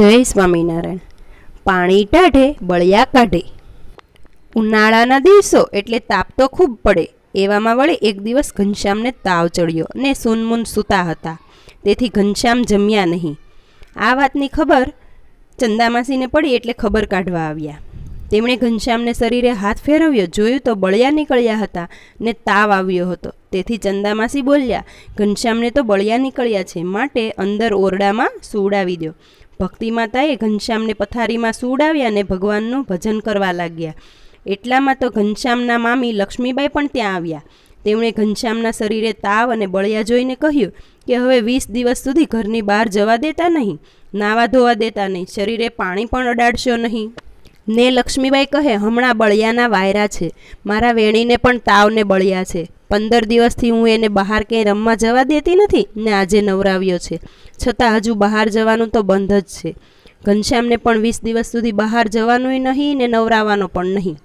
જય સ્વામિનારાયણ. પાણી ટાઢે, બળિયા કાઢે. ઉનાળાના દિવસો એટલે તાપ તો ખૂબ પડે. એવામાં વળી એક દિવસ ઘનશ્યામને તાવ ચડ્યો ને સુનમુન સૂતા હતા. તેથી ઘનશ્યામ જમ્યા નહીં. આ વાતની ખબર ચંદામાસીને પડી એટલે ખબર કાઢવા આવ્યા. તેમણે ઘનશ્યામને શરીરે હાથ ફેરવ્યો, જોયું તો બળિયા નીકળ્યા હતા ને તાવ આવ્યો હતો. તેથી ચંદામાસી બોલ્યા, ઘનશ્યામને તો બળિયા નીકળ્યા છે, માટે અંદર ઓરડામાં સુવડાવી દો ભક્તિ માતાએ ઘનશ્યામને પથારીમાં સુડાવ્યા અને ભગવાનનું ભજન કરવા લાગ્યા. એટલામાં તો ઘનશ્યામના મામી લક્ષ્મીબાઈ પણ ત્યાં આવ્યા. તેમણે ઘનશ્યામના શરીરે તાવ અને બળિયા જોઈને કહ્યું કે હવે વીસ દિવસ સુધી ઘરની બહાર જવા દેતા નહીં, નાવા ધોવા દેતા નહીં, શરીરે પાણી પણ અડાડશો નહીં. ને લક્ષ્મીબાઈ કહે, હમણાં બળિયાના વાયરા છે. મારા વેણીને પણ તાવને બળિયા છે. પંદર દિવસથી હું એને બહાર ક્યાંય રમવા જવા દેતી નથી ને આજે નવરાવ્યો છે. છતાં હજુ બહાર જવાનું તો બંધ જ છે. ઘનશ્યામને પણ વીસ દિવસ સુધી બહાર જવાનુંય નહીં ને નવરાવવાનો પણ નહીં.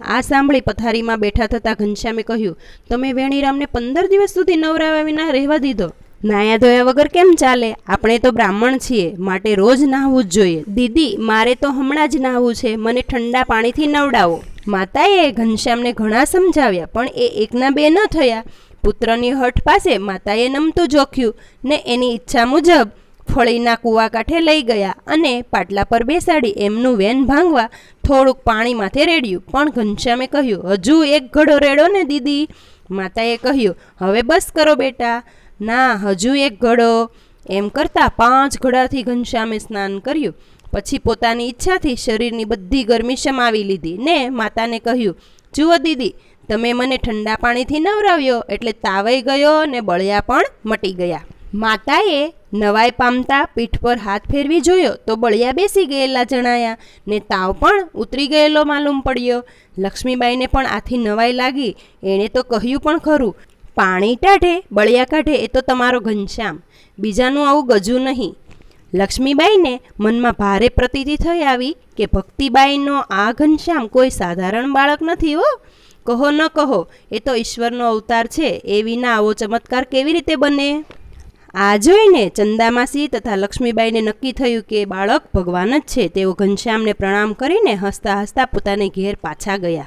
આ સાંભળી પથારીમાં બેઠા થતાં ઘનશ્યામે કહ્યું, તમે વેણીરામને પંદર દિવસ સુધી નવરાવ્યા વિના રહેવા દીધો. નાયા ધોયા વગર કેમ ચાલે? આપણે તો બ્રાહ્મણ છીએ, માટે રોજ નાહવું જ જોઈએ. દીદી, મારે તો હમણાં જ નાહવું છે. મને ઠંડા પાણીથી નવડાવો. માતાએ ઘનશ્યામને ઘણા સમજાવ્યા, પણ એ એકના બે ન થયા. પુત્રની હઠ પાસે માતાએ નમતું જોખ્યું ને એની ઈચ્છા મુજબ ફળીના કૂવા કાંઠે લઈ ગયા અને પાટલા પર બેસાડી એમનું વેન ભાંગવા થોડુંક પાણી માથે રેડ્યું. પણ ઘનશ્યામે કહ્યું, હજુ એક ઘડો રેડો ને, દીદી. માતાએ કહ્યું, હવે બસ કરો બેટા. ના, હજુ એક ઘડો. એમ કરતાં પાંચ ઘડાથી ઘનશ્યામે સ્નાન કર્યું. પછી પોતાની ઈચ્છાથી શરીરની બધી ગરમી શમાવી લીધી. ને માતાને કહ્યું, જુઓ દીદી, તમે મને ઠંડા પાણીથી નવરાવ્યો એટલે તાવાઈ ગયો ને બળિયા પણ મટી ગયા. માતાએ નવાઈ પામતા પીઠ પર હાથ ફેરવી જોયો તો બળિયા બેસી ગયેલા જણાયા ને તાવ પણ ઉતરી ગયેલો માલુમ પડ્યો. લક્ષ્મીબાઈને પણ આથી નવાઈ લાગી. એણે તો કહ્યું પણ ખરું, પાણી ટાઢે બળિયા કાઢે, એ તો તમારો ઘનશ્યામ. બીજાનું આવું ગજું નહીં. લક્ષ્મીબાઈને મનમાં ભારે પ્રતીતિ થઈ આવી કે ભક્તિબાઈનો આ ઘનશ્યામ કોઈ સાધારણ બાળક નથી હો. કહો ન કહો, એ તો ઈશ્વરનો અવતાર છે, એ વિના આવો ચમત્કાર કેવી રીતે બને? આ જોઈને ચંદામાસી તથા લક્ષ્મીબાઈને નક્કી થયું કે બાળક ભગવાન જ છે, તેઓ ઘનશ્યામને પ્રણામ કરીને હસતા હસતા પોતાને ઘેર પાછા ગયા.